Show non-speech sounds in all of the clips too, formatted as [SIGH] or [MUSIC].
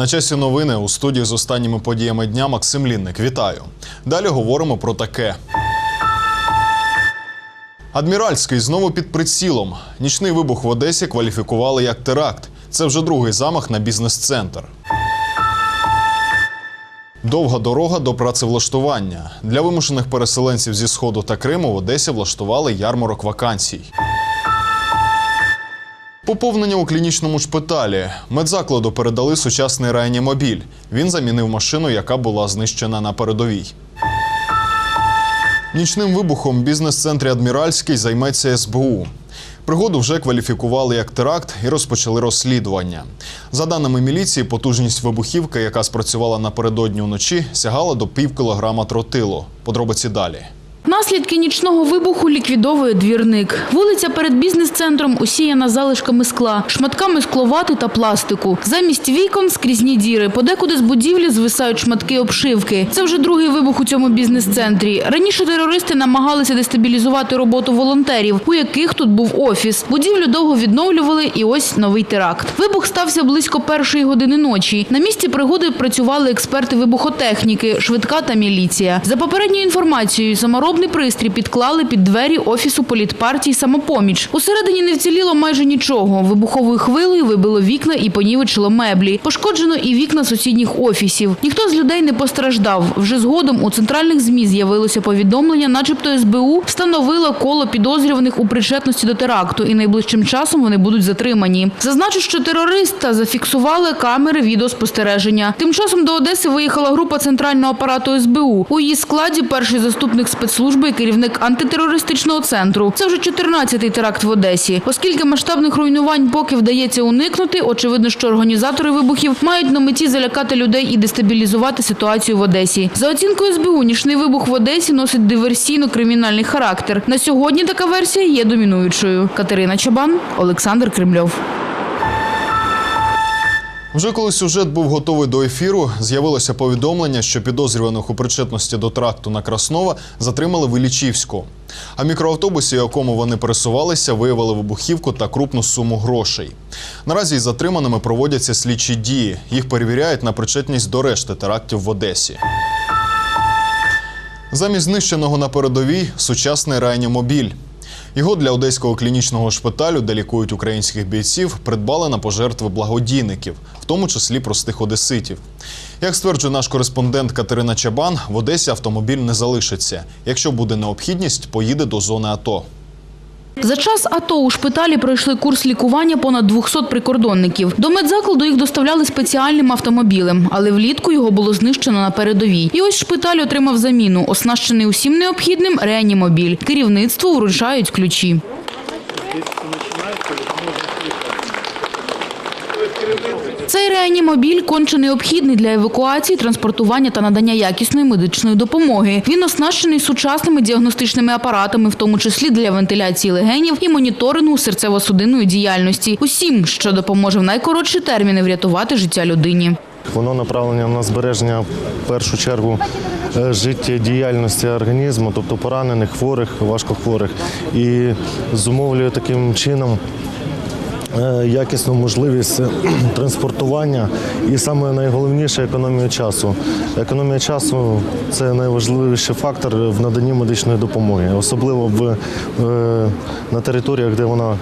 На часі новини у студії з останніми подіями дня Максим Лінник. Вітаю. Далі говоримо про таке. Адміральський знову під прицілом. Нічний вибух в Одесі кваліфікували як теракт. Це вже другий замах на бізнес-центр. Довга дорога до працевлаштування. Для вимушених переселенців зі Сходу та Криму в Одесі влаштували ярмарок вакансій. Поповнення у клінічному шпиталі. Медзакладу передали сучасний реанімобіль. Він замінив машину, яка була знищена на передовій. Нічним вибухом бізнес-центрі Адміральський займеться СБУ. Пригоду вже кваліфікували як теракт і розпочали розслідування. За даними міліції, потужність вибухівки, яка спрацювала напередодні вночі, сягала до пів кілограма тротилу. Подробиці далі. Наслідки нічного вибуху ліквідовує двірник. Вулиця перед бізнес-центром усіяна залишками скла, шматками скловати та пластику. Замість вікон скрізні діри. Подекуди з будівлі звисають шматки обшивки. Це вже другий вибух у цьому бізнес-центрі. Раніше терористи намагалися дестабілізувати роботу волонтерів, у яких тут був офіс. Будівлю довго відновлювали, і ось новий теракт. Вибух стався близько першої години ночі. На місці пригоди працювали експерти вибухотехніки, швидка та міліція. За попередньою інформацією, саморобний пристрій підклали під двері офісу політпартії «Самопоміч». Усередині не вціліло майже нічого. Вибуховою хвилею вибило вікна і понівечило меблі. Пошкоджено і вікна сусідніх офісів. Ніхто з людей не постраждав. Вже згодом у центральних ЗМІ з'явилося повідомлення, начебто СБУ встановила коло підозрюваних у причетності до теракту, і найближчим часом вони будуть затримані. Зазначу, що терориста зафіксували камери відеоспостереження. Тим часом до Одеси виїхала група центрального апарату СБУ. У її складі перший заступник спецслужби і керівник антитерористичного центру. Це вже 14-й теракт в Одесі. Оскільки масштабних руйнувань поки вдається уникнути, очевидно, що організатори вибухів мають на меті залякати людей і дестабілізувати ситуацію в Одесі. За оцінкою СБУ, нічний вибух в Одесі носить диверсійно-кримінальний характер. На сьогодні така версія є домінуючою. Катерина Чабан, Олександр Кремльов. Вже коли сюжет був готовий до ефіру, з'явилося повідомлення, що підозрюваних у причетності до тракту на Краснова затримали в Ілічівську. А мікроавтобусі, якому вони пересувалися, виявили вибухівку та крупну суму грошей. Наразі із затриманими проводяться слідчі дії. Їх перевіряють на причетність до решти терактів в Одесі. Замість знищеного на передовій сучасний реанімобіль. Його для одеського клінічного шпиталю, де лікують українських бійців, придбали на пожертви благодійників, в тому числі простих одеситів. Як стверджує наш кореспондент Катерина Чабан, в Одесі автомобіль не залишиться. Якщо буде необхідність, поїде до зони АТО. За час АТО у шпиталі пройшли курс лікування понад 200 прикордонників. До медзакладу їх доставляли спеціальним автомобілем, але влітку його було знищено на передовій. І ось шпиталь отримав заміну, оснащений усім необхідним реанімобіль. Керівництву вручають ключі. Цей реанімобіль конче необхідний для евакуації, транспортування та надання якісної медичної допомоги. Він оснащений сучасними діагностичними апаратами, в тому числі для вентиляції легенів і моніторингу серцево-судинної діяльності. Усім, що допоможе в найкоротші терміни врятувати життя людині. Воно направлення на збереження в першу чергу е, життєдіяльності організму, тобто поранених, хворих, важкохворих, і зумовлює таким чином. Е, Якісну можливість е, [CLEARS THROAT] транспортування і саме найголовніше економія часу. Економія часу це найважливіший фактор в наданні медичної допомоги, особливо в, е, на територіях, де вона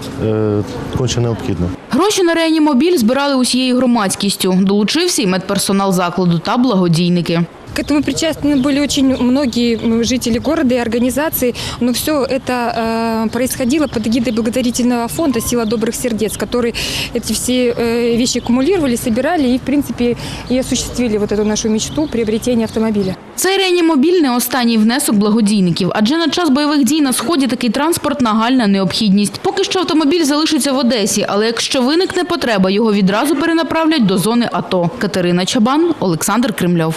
конче необхідна. Гроші на реанімобіль збирали усією громадськістю. Долучився і медперсонал закладу та благодійники. К этому причастны были очень многие м, жители города и организации, но все это э, происходило под эгидой благотворительного фонда «Сила добрых сердец», который эти все э, вещи аккумулировали, собирали и, в принципе, и осуществили вот эту нашу мечту приобретения автомобиля. Цей реанімобіль не останній внесок благодійників, адже на час бойових дій на сході такий транспорт нагальна необхідність. Поки що автомобіль залишиться в Одесі, але якщо виникне потреба, його відразу перенаправлять до зони АТО. Катерина Чабан, Олександр Кремльов.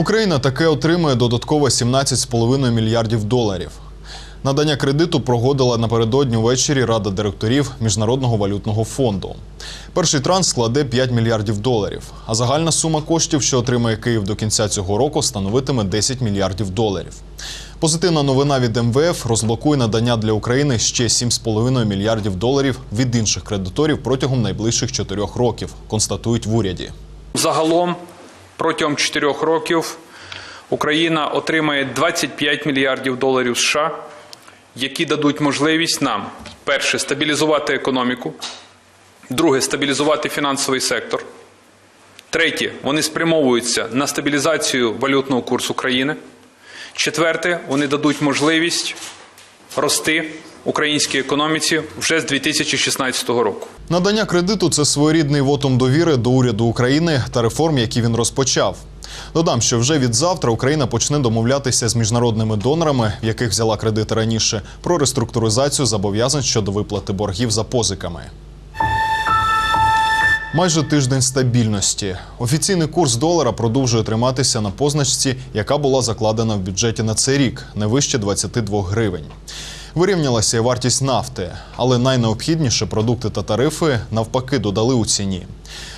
Україна таке отримує додатково 17,5 мільярдів доларів. Надання кредиту прогодила напередодні ввечері Рада директорів Міжнародного валютного фонду. Перший транш складе 5 мільярдів доларів, а загальна сума коштів, що отримає Київ до кінця цього року, становитиме 10 мільярдів доларів. Позитивна новина від МВФ розблокує надання для України ще 7,5 мільярдів доларів від інших кредиторів протягом найближчих чотирьох років, констатують в уряді. Загалом протягом 4 років Україна отримає 25 мільярдів доларів США, які дадуть можливість нам перше стабілізувати економіку, друге стабілізувати фінансовий сектор. Третє, вони спрямовуються на стабілізацію валютного курсу країни. Четверте, вони дадуть можливість рости українській економіці вже з 2016 року. Надання кредиту це своєрідний вотум довіри до уряду України та реформ, які він розпочав. Додам, що вже від завтра Україна почне домовлятися з міжнародними донорами, в яких взяла кредити раніше, про реструктуризацію зобов'язань щодо виплати боргів за позиками. Майже тиждень стабільності. Офіційний курс долара продовжує триматися на позначці, яка була закладена в бюджеті на цей рік, не вище 22 гривень. Вирівнялася і вартість нафти, але найнеобхідніше продукти та тарифи навпаки додали у ціні.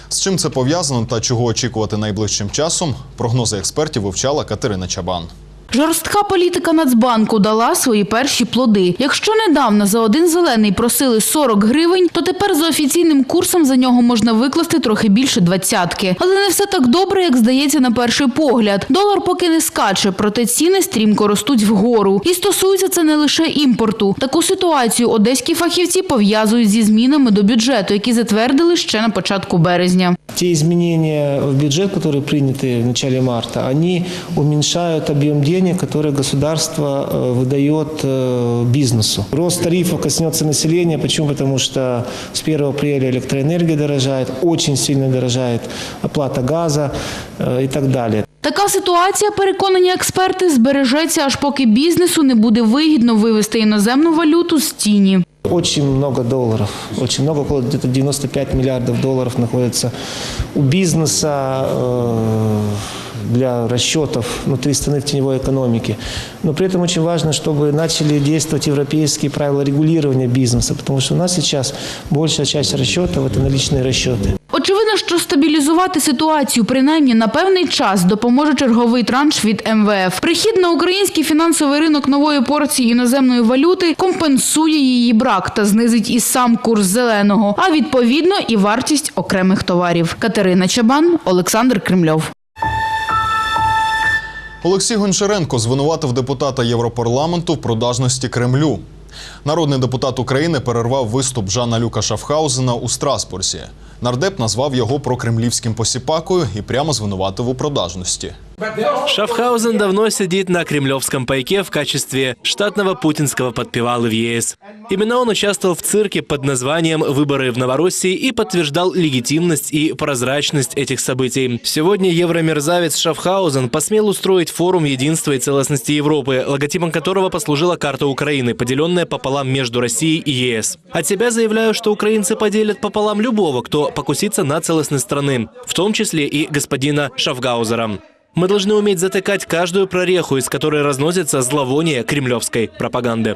З чим це пов'язано та чого очікувати найближчим часом, прогнози експертів вивчала Катерина Чабан. Жорстка політика Нацбанку дала свої перші плоди. Якщо недавно за один зелений просили 40 гривень, то тепер за офіційним курсом за нього можна викласти трохи більше двадцятки. Але не все так добре, як здається на перший погляд. Долар поки не скаче, проте ціни стрімко ростуть вгору. І стосується це не лише імпорту. Таку ситуацію одеські фахівці пов'язують зі змінами до бюджету, які затвердили ще на початку березня. Те изменения в бюджет, которые приняты в начале марта, они уменьшают объем денег, которые государство э, выдает э, бизнесу. Рост тарифов коснется населения. Почему? Потому что с 1 апреля электроэнергия дорожает, очень сильно дорожает оплата газа э, и так далее. Така ситуація, переконані експерти, збережеться, аж поки бізнесу не буде вигідно вивести іноземну валюту з тіні. Очень много долларов, очень много, около где-то 95 миллиардов долларов находится у бизнеса э, для расчетов внутри страны в теневой экономике. Но при этом очень важно, чтобы начали действовать европейские правила регулирования бизнеса, потому что у нас сейчас большая часть расчетов – это наличные расчеты. Очевидно, що стабілізувати ситуацію принаймні на певний час допоможе черговий транш від МВФ. Прихід на український фінансовий ринок нової порції іноземної валюти компенсує її брак та знизить і сам курс зеленого, а відповідно і вартість окремих товарів. Катерина Чабан, Олександр Кремльов. Олексій Гончаренко звинуватив депутата Європарламенту в продажності Кремлю. Народний депутат України перервав виступ Жана Люка Шафхаузена у Страсбурзі. Нардеп назвав його прокремлівським посіпакою і прямо звинуватив у продажності. Шафхаузен давно сидит на кремлевском пайке в качестве штатного путинского подпевалы в ЕС. Именно он участвовал в цирке под названием «Выборы в Новороссии» и подтверждал легитимность и прозрачность этих событий. Сегодня евромерзавец Шафхаузен посмел устроить форум единства и целостности Европы, логотипом которого послужила карта Украины, поделенная пополам между Россией и ЕС. От себя заявляю, что украинцы поделят пополам любого, кто покусится на целостность страны, в том числе и господина Шафгаузера. Мы должны уметь затыкать каждую прореху, из которой разносится зловоние кремлевской пропаганды.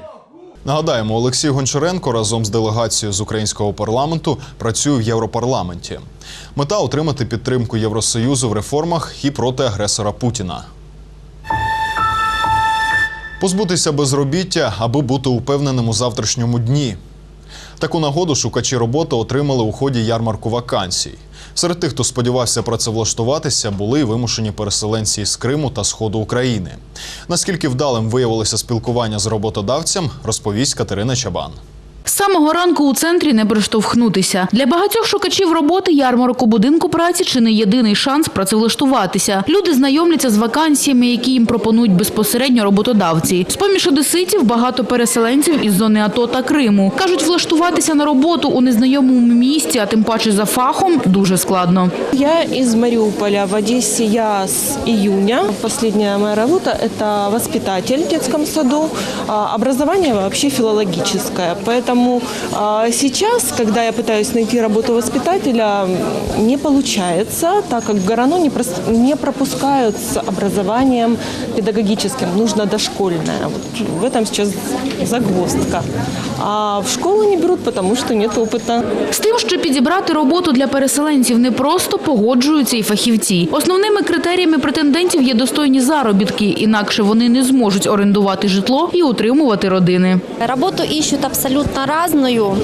Нагадаємо, Олексій Гончаренко разом з делегацією з українського парламенту працює в Європарламенті. Мета отримати підтримку Євросоюзу в реформах і проти агресора Путіна. Позбутися безробіття, аби бути упевненим у завтрашньому дні. Таку нагоду шукачі роботи отримали у ході ярмарку вакансій. Серед тих, хто сподівався працевлаштуватися, були вимушені переселенці з Криму та Сходу України. Наскільки вдалим виявилося спілкування з роботодавцем, розповість Катерина Чабан. З самого ранку у центрі не приштовхнутися. Для багатьох шукачів роботи ярмарок у будинку праці чи не єдиний шанс працевлаштуватися. Люди знайомляться з вакансіями, які їм пропонують безпосередньо роботодавці. З-поміж одеситів багато переселенців із зони АТО та Криму. Кажуть, влаштуватися на роботу у незнайомому місті, а тим паче за фахом, дуже складно. Я из Мариуполя. В Одессе я с июня. Последняя моя работа – это воспитатель в детском саду. А Образование вообще филологическое. Поэтому Поэтому а, сейчас, когда я пытаюсь найти работу воспитателя, не получается, так как в ГОРАНО не, прос- не пропускают с образованием педагогическим. Нужно дошкольное. Вот в этом сейчас загвоздка. А в школу не берут, потому что нет опыта. З тим, що підібрати роботу для переселенців непросто, погоджуються і фахівці. Основними критеріями претендентів є достойні заробітки, інакше вони не зможуть орендувати житло і утримувати родини. Работу ищут абсолютно разную.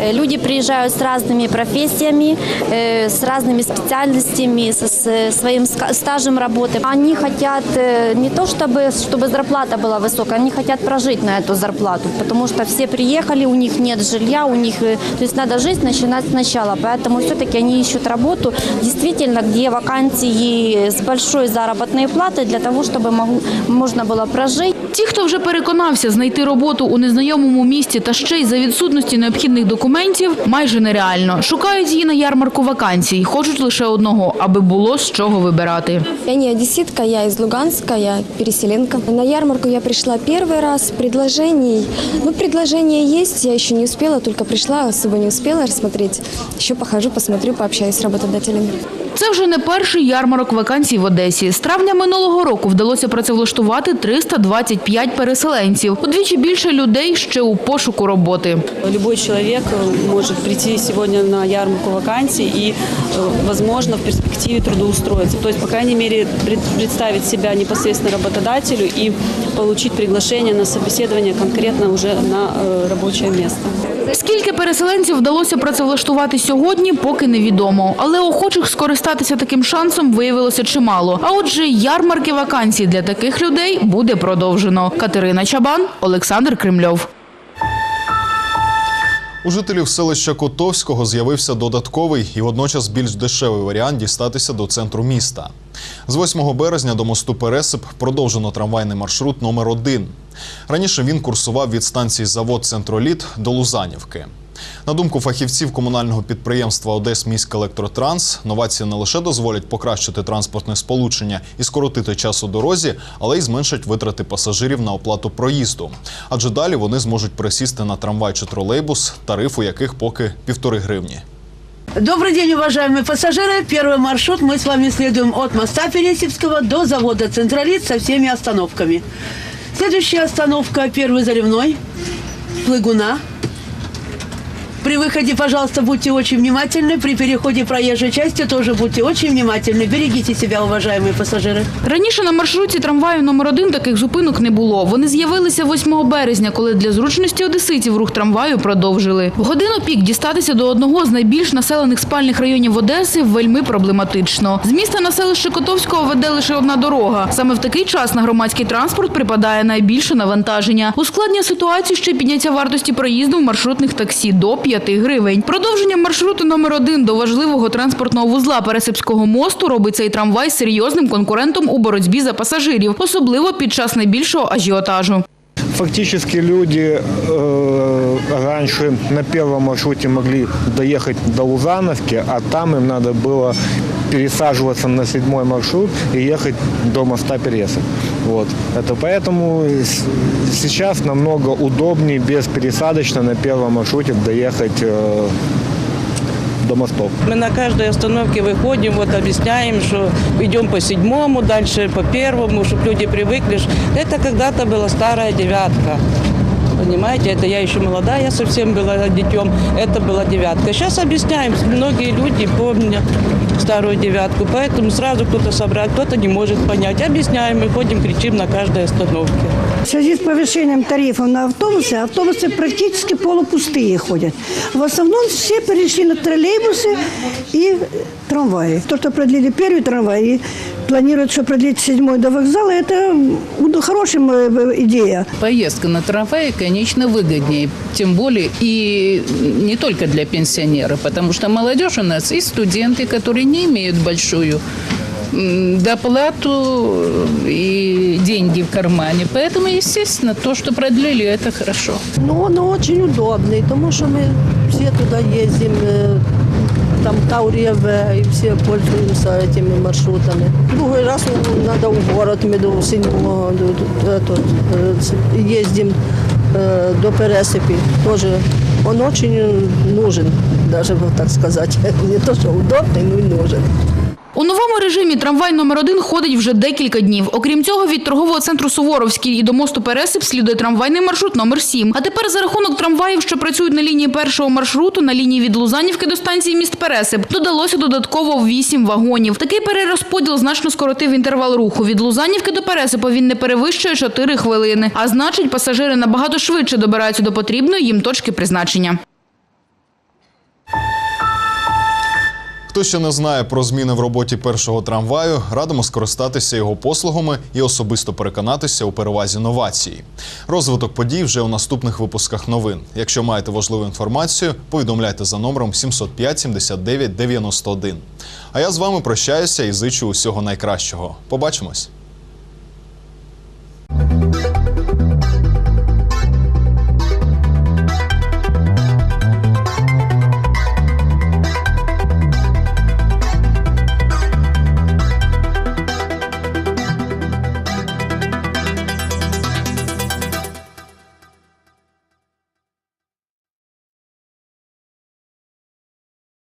Э, Люди приезжают с разными профессиями, э, с разными специальностями, со с своим ска- стажем работы. Они хотят э, не то, чтобы, чтобы зарплата была высокая, они хотят прожить на эту зарплату, потому что все приехали, у них нет жилья, у них, э, то есть надо жизнь начинать сначала. Поэтому все-таки они ищут работу, действительно, где вакансии с большой заработной платой для того, чтобы могу- можно было прожить. Ті, хто вже переконався знайти роботу у незнайомому місті та ще й за відсутності необхідних документів, майже нереально. Шукають її на ярмарку вакансій. Хочуть лише одного, аби було з чого вибирати. Я не одесситка, я из Луганска, я переселенка. На ярмарку я пришла первый раз. Предложений, ну, предложения есть, я еще не успела, только пришла, особо не успела рассмотреть. Еще похожу, посмотрю, пообщаюсь с работодателями. Це вже не перший ярмарок вакансій в Одесі. З травня минулого року вдалося працевлаштувати 325 переселенців. Удвічі більше людей ще у пошуку роботи. Любой человек э, может прийти сегодня на ярмарку вакансий и, э, возможно, в перспективе трудоустроиться. То есть, по крайней мере, пред- представить себя непосредственно работодателю и получить приглашение на собеседование конкретно уже на э, рабочее место. Скільки переселенців вдалося працевлаштувати сьогодні, поки невідомо. Але охочих скористатися таким шансом виявилося чимало. А отже, ярмарки вакансій для таких людей буде продовжено. Катерина Чабан, Олександр Кремльов. У жителів селища Котовського з'явився додатковий і водночас більш дешевий варіант дістатися до центру міста. З 8 березня до мосту Пересип продовжено трамвайний маршрут номер 1 Раніше він курсував від станції завод Центроліт до Лузанівки. На думку фахівців комунального підприємства «Одесміськелектротранс», новації не лише дозволять покращити транспортне сполучення і скоротити час у дорозі, але й зменшать витрати пасажирів на оплату проїзду. Адже далі вони зможуть пересісти на трамвай чи тролейбус, тариф у яких поки півтори гривні. Добрый день, уважаемые пассажиры. Первый маршрут мы с вами следуем от моста Пересипского до завода «Централит» со всеми остановками. Следующая остановка – Первый заливной, Плыгуна. При выходе, пожалуйста, будьте очень внимательны. При переходе проезжей части тоже будьте очень внимательны. Берегите себя, уважаемые пассажиры. Раніше на маршруті трамваю номер 1 таких зупинок не було. Вони з'явилися 8 березня, коли для зручності одеситів рух трамваю продовжили. В годину пік дістатися до одного з найбільш населених спальних районів Одеси вельми проблематично. З міста на селище Котовського веде лише одна дорога. Саме в такий час на громадський транспорт припадає найбільше навантаження. Ускладнює ситуацію ще й підняття вартості проїзду в маршрутних таксі до 5 гривень. Продовження маршруту номер 1 до важливого транспортного вузла Пересипського мосту робить цей трамвай серйозним конкурентом у боротьбі за пасажирів, особливо під час найбільшого ажіотажу. Фактически люди э, раньше на первом маршруте могли доехать до Лузановки, а там им надо было пересаживаться на седьмой маршрут и ехать до моста Переса. Вот. Это поэтому сейчас намного удобнее беспересадочно на первом маршруте доехать э, до мостов. Мы на каждой остановке выходим, вот объясняем, что идем по седьмому, дальше по первому, чтобы люди привыкли. Это когда-то была старая девятка. Понимаете, это я еще молодая совсем была детем, это была девятка. Сейчас объясняем, многие люди помнят старую девятку, поэтому сразу кто-то собрал, кто-то не может понять. Объясняем, мы ходим, кричим на каждой остановке. В связи с повышением тарифов на автобусы, автобусы практически полупустые ходят. В основном все перешли на троллейбусы и трамваи. То, что продлили первый трамвай и планируют, что продлить седьмой до вокзала, это ну, хорошая э, идея. Поездка на трамвае, конечно, выгоднее. Тем более и не только для пенсионеров, потому что молодежь у нас и студенты, которые не имеют большую м, доплату и деньги в кармане. Поэтому, естественно, то, что продлили, это хорошо. Ну, он очень удобный, потому что мы все туда ездим, э, там Таурьев, и все пользуемся этими маршрутами. Другой раз ну, надо в город, мы до седьмого до- до- этот, э, ездим э, до Пересыпи, тоже Он очень нужен, даже вот так сказать. [LAUGHS] Не то, что удобный, но и нужен. У новому режимі трамвай номер один ходить вже декілька днів. Окрім цього, від торгового центру Суворовський і до мосту Пересип слідує трамвайний маршрут номер 7. А тепер за рахунок трамваїв, що працюють на лінії першого маршруту, на лінії від Лузанівки до станції міст Пересип, додалося додатково 8 вагонів. Такий перерозподіл значно скоротив інтервал руху. Від Лузанівки до Пересипа він не перевищує 4 хвилини. А значить, пасажири набагато швидше добираються до потрібної їм точки призначення. Хто ще не знає про зміни в роботі першого трамваю, радимо скористатися його послугами і особисто переконатися у перевазі новації. Розвиток подій вже у наступних випусках новин. Якщо маєте важливу інформацію, повідомляйте за номером 705 79 91. А я з вами прощаюся і зичу усього найкращого. Побачимось.